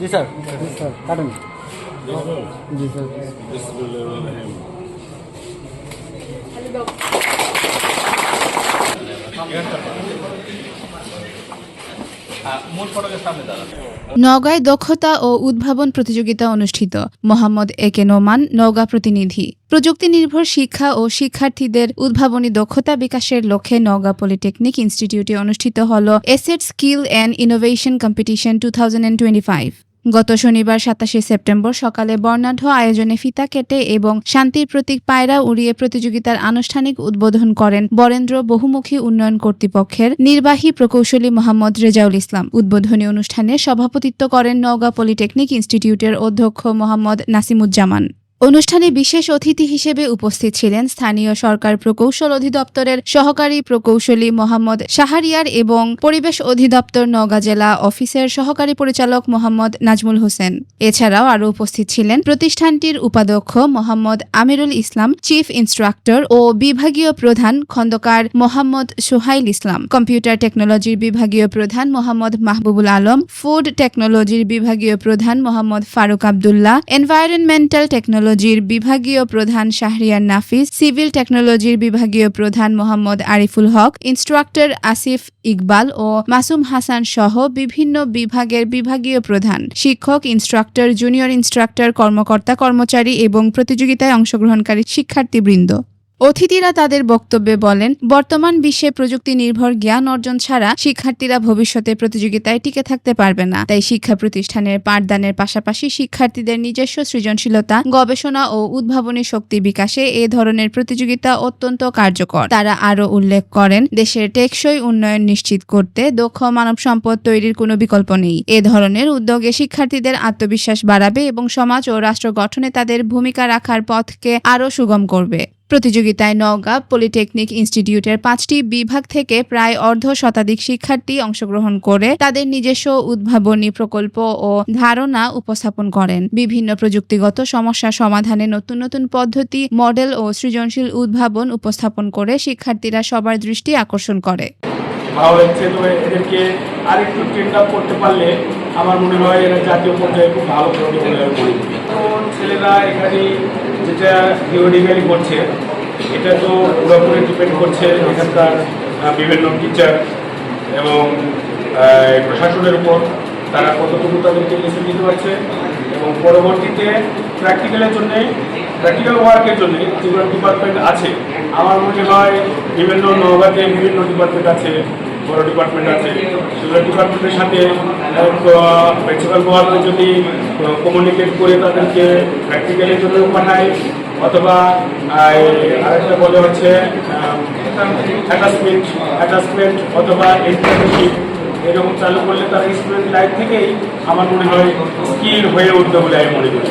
জি sir. জি sir কাটুন। জি স্যার। নওগাঁয় দক্ষতা ও উদ্ভাবন প্রতিযোগিতা অনুষ্ঠিত। মোহাম্মদ একে নোমান নওগাঁ প্রতিনিধি। প্রযুক্তি নির্ভর শিক্ষা ও শিক্ষার্থীদের উদ্ভাবনী দক্ষতা বিকাশের লক্ষ্যে নওগাঁ পলিটেকনিক ইনস্টিটিউটে অনুষ্ঠিত হল asset skill and innovation competition two গত শনিবার সাতাশে সেপ্টেম্বর সকালে বর্ণাঢ্য আয়োজনে ফিতা কেটে এবং শান্তির প্রতীক পায়রা উড়িয়ে প্রতিযোগিতার আনুষ্ঠানিক উদ্বোধন করেন বরেন্দ্র বহুমুখী উন্নয়ন কর্তৃপক্ষের নির্বাহী প্রকৌশলী মোহাম্মদ রেজাউল ইসলাম। উদ্বোধনী অনুষ্ঠানে সভাপতিত্ব করেন নওগাঁ পলিটেকনিক ইনস্টিটিউটের অধ্যক্ষ মোহাম্মদ নাসিমুজ্জামান। অনুষ্ঠানে বিশেষ অতিথি হিসেবে উপস্থিত ছিলেন স্থানীয় সরকার প্রকৌশল অধিদপ্তরের সহকারী প্রকৌশলী মোহাম্মদ শাহারিয়ার এবং পরিবেশ অধিদপ্তর নওগাঁ জেলা অফিসের সহকারী পরিচালক মোহাম্মদ নাজমুল হোসেন। এছাড়াও আরও উপস্থিত ছিলেন প্রতিষ্ঠানটির উপাধ্যক্ষ মোহাম্মদ আমিরুল ইসলাম, চিফ ইন্সট্রাক্টর ও বিভাগীয় প্রধান খন্দকার মোহাম্মদ সোহাইল ইসলাম, কম্পিউটার টেকনোলজির বিভাগীয় প্রধান মোহাম্মদ মাহবুবুল আলম, ফুড টেকনোলজির বিভাগীয় প্রধান মোহাম্মদ ফারুক আবদুল্লাহ, এনভায়রনমেন্টাল টেকনোলজির বিভাগীয় প্রধান শাহরিয়ার নাফিস, সিভিল টেকনোলজির বিভাগীয় প্রধান মোহাম্মদ আরিফুল হক, ইনস্ট্রাক্টর আসিফ ইকবাল ও মাসুম হাসান সহ বিভিন্ন বিভাগের বিভাগীয় প্রধান, শিক্ষক, ইনস্ট্রাক্টর, জুনিয়র ইনস্ট্রাক্টর, কর্মকর্তা, কর্মচারী এবং প্রতিযোগিতায় অংশগ্রহণকারী শিক্ষার্থীবৃন্দ। অতিথিরা তাদের বক্তব্যে বলেন, বর্তমান বিশ্বে প্রযুক্তি নির্ভর জ্ঞান অর্জন ছাড়া শিক্ষার্থীরা ভবিষ্যতে প্রতিযোগিতায় টিকে থাকতে পারবে না। তাই শিক্ষা প্রতিষ্ঠানের পাঠদানের পাশাপাশি শিক্ষার্থীদের নিজস্ব সৃজনশীলতা, গবেষণা ও উদ্ভাবনী শক্তি বিকাশে এ ধরনের প্রতিযোগিতা অত্যন্ত কার্যকর। তারা আরও উল্লেখ করেন, দেশের টেকসই উন্নয়ন নিশ্চিত করতে দক্ষ মানব সম্পদ তৈরির কোনো বিকল্প নেই। এ ধরনের উদ্যোগে শিক্ষার্থীদের আত্মবিশ্বাস বাড়াবে এবং সমাজ ও রাষ্ট্র গঠনে তাদের ভূমিকা রাখার পথকে আরও সুগম করবে। প্রতিযোগিতায় নওগাঁ পলিটেকনিক ইনস্টিটিউটের পাঁচটি বিভাগ থেকে প্রায় অর্ধ শতাধিক শিক্ষার্থী অংশগ্রহণ করে তাদের নিজস্ব উদ্ভাবনী প্রকল্প ও ধারণা উপস্থাপন করেন। বিভিন্ন প্রযুক্তিগত সমস্যা সমাধানে নতুন নতুন পদ্ধতি মডেল ও সৃজনশীল উদ্ভাবন উপস্থাপন করে শিক্ষার্থীরা সবার দৃষ্টি আকর্ষণ করে। ভালো লাগছে তবে এদেরকে আরেকটু ট্রেন আপ করতে পারলে আমার মনে হয় এরা জাতীয় পর্যায়ে খুব ভালো করি। তো ছেলেরা এখানে যেটা থিওরিক্যালি করছে, এটা তো পুরোপুরি ডিপেন্ড করছে এখানকার বিভিন্ন টিচার এবং প্রশাসনের উপর, তারা কতটুকু তাদেরকে লিসেন দিতে পারছে এবং পরবর্তীতে প্র্যাকটিক্যালের জন্য প্র্যাকটিক্যাল ওয়ার্কের জন্য যেগুলো ডিপার্টমেন্ট আছে, আমার মনে হয় বিভিন্ন নওগাঁতে বিভিন্ন ডিপার্টমেন্ট আছে বড় ডিপার্টমেন্ট আছে। সেগুলো ডিপার্টমেন্টের সাথে প্রিন্সিপাল ওয়ার্কে যদি কমিউনিকেট করে তাদেরকে প্র্যাকটিক্যালের জন্য পাঠায়, অথবা আরেকটা বলে হচ্ছে অ্যাটাচমেন্ট অ্যাটাচমেন্ট অথবা ইন্টার্নশিপ এরকম চালু করলে তারা স্টুডেন্ট লাইফ থেকেই আমার মনে হয় স্কিল হয়ে উঠবে বলে আমি মনে করি।